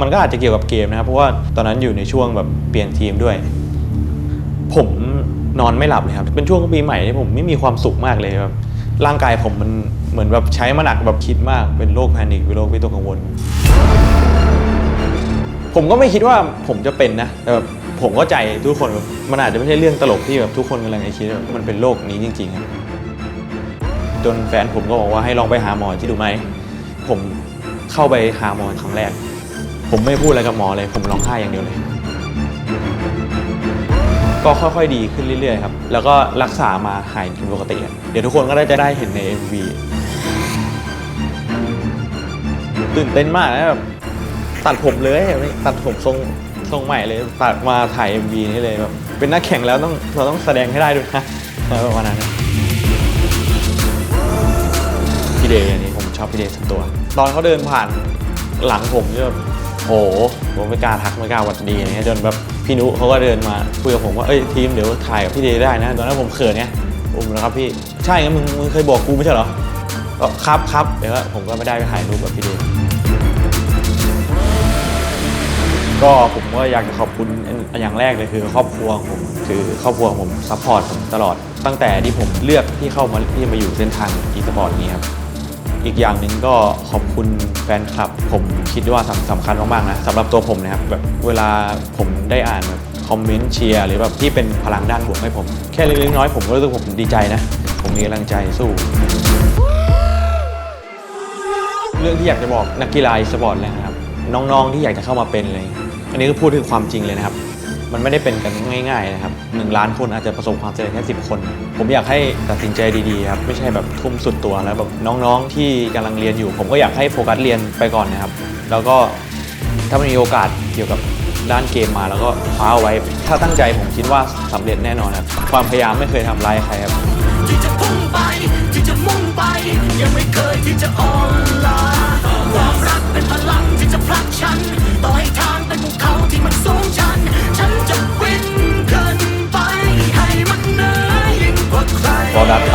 มันก็อาจจะเกี่ยวกับเกมนะครับ เพราะว่าตอนนั้นอยู่ในช่วงแบบเปลี่ยนทีมด้วย ผมนอนไม่หลับเลยครับ เป็นช่วงปีใหม่ที่ผมไม่มีความสุขมากเลยแบบร่างกายผมมันเหมือนแบบใช้มาหนักแบบคิดมาก เป็นโรคแพนิคเป็นโรควิตกกังวล ผมก็ไม่คิดว่าผมจะเป็นนะ แต่แบบผมเข้าใจทุกคนแบบมันอาจจะไม่ใช่เรื่องตลกที่แบบทุกคนกำลังจะคิดว่ามันเป็นโรคนี้จริงๆครับจนแฟนผมก็บอกว่าให้ลองไปหาหมอที่ดูไหม ผมเข้าไปหาหมอครั้งแรก ผมไม่พูดอะไรกับหมอเลย ผมร้องไห้อย่างเดียวเลย ก็ค่อยๆดีขึ้นเรื่อยๆครับ แล้วก็รักษามาหายเป็นปกติเดี๋ยวทุกคนก็ได้จะได้เห็นใน MV ตื่นเต้นมากนะแบบตัดผมเลยตัดผมทรงทรงใหม่เลยตัดมาถ่าย MV นี่เลยแบบเป็นนักแข่งแล้วต้องเราต้องแสดงให้ได้ด้วยนะอะไรประมาณนั้นพี่เดย์อันนี้ผมชอบพี่เดย์สักตัว ตอนเขาเดินผ่านหลังผมเนี่ยแบบโอ้โหผมไม่กล้าทักไม่กล้าหวัดดีอะไรเงี้ยจนแบบพี่นุเขาก็เดินมาคุยกับผมว่าเอ้ยทีมเดี๋ยวถ่ายกับพี่เดได้นะ ตอนนั้นผมเขินไงผมนะครับพี่ใช่งั้นมึงมึงเคยบอกกูไม่ใช่เหรอก็ครับครับเดี๋ยวผมก็ไม่ได้ไปถ่ายรูปกับพี่เดก็ผมก็อยากจะขอบคุณอย่างแรกเลยคือครอบครัวผมคือครอบครัวผมซัพพอร์ตผมตลอด ตั้งแต่ที่ผมเลือกที่เข้ามาที่มาอยู่เส้นทางอีสปอร์ตนี้ครับ อีกอย่างหนึ่งก็ขอบคุณแฟนคลับ ผมคิดว่าสำสำคัญมากๆนะสำหรับตัวผมนะครับแบบเวลาผมได้อ่านแบบคอมเมนต์เชียร์หรือแบบที่เป็นพลังด้านบวกให้ผม แค่เล็กๆน้อยๆผมก็รู้สึกผมดีใจนะ ผมมีกำลังใจสู้เรื่องที่อยากจะบอกนักกีฬาอีสปอร์ตเลยนะครับ น้องๆที่อยากจะเข้ามาเป็นเลย อันนี้ก็พูดถึงความจริงเลยนะครับ มันไม่ได้เป็นกันง่ายๆนะครับหนึ่งล้านคนอาจจะประสบความสำเร็จแค่สิบคน ผมอยากให้ตัดสินใจดีๆครับไม่ใช่แบบทุ่มสุดตัวแล้วแบบน้องๆที่กำลังเรียนอยู่ ผมก็อยากให้โฟกัสเรียนไปก่อนนะครับ แล้วก็ถ้ามันมีโอกาสเกี่ยวกับด้านเกมมาแล้วก็คว้าเอาไว้ ถ้าตั้งใจผมคิดว่าสำเร็จแน่นอนครับความพยายามไม่เคยทำร้ายใครครับ podar